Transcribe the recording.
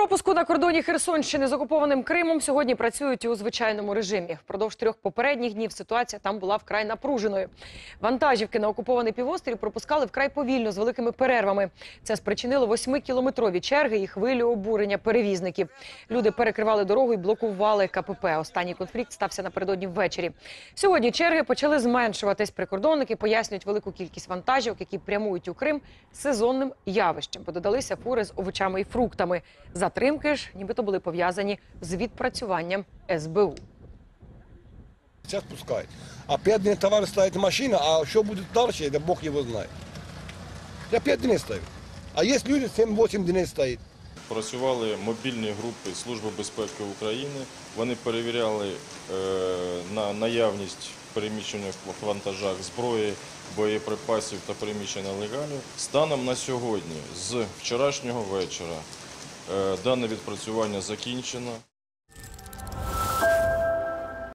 пропуску на кордоні Херсонщини з окупованим Кримом сьогодні працюють у звичайному режимі. Впродовж трьох попередніх днів ситуація там була вкрай напруженою. Вантажівки на окупований півострів пропускали вкрай повільно з великими перервами. Це спричинило восьмикілометрові черги і хвилю обурення перевізників. Люди перекривали дорогу і блокували КПП. Останній конфлікт стався напередодні ввечері. Сьогодні черги почали зменшуватись. Прикордонники пояснюють велику кількість вантажівок, які прямують у Крим сезонним явищем, бо додалися фури з овочами і фруктами. Затримки ж нібито були пов'язані з відпрацюванням СБУ. Сейчас пускай. А пять дней товар ставит машина, а что будет дальше, это Бог его знает. Я пять дней ставлю. А есть люди 7-8 дней стоит. Працювали мобільні групи Служби безпеки України. Вони перевіряли е, на наявність переміщених в вантажах зброї, боєприпасів та переміщення нелегалів. Станом на сьогодні, з вчорашнього вечора, дане відпрацювання закінчено.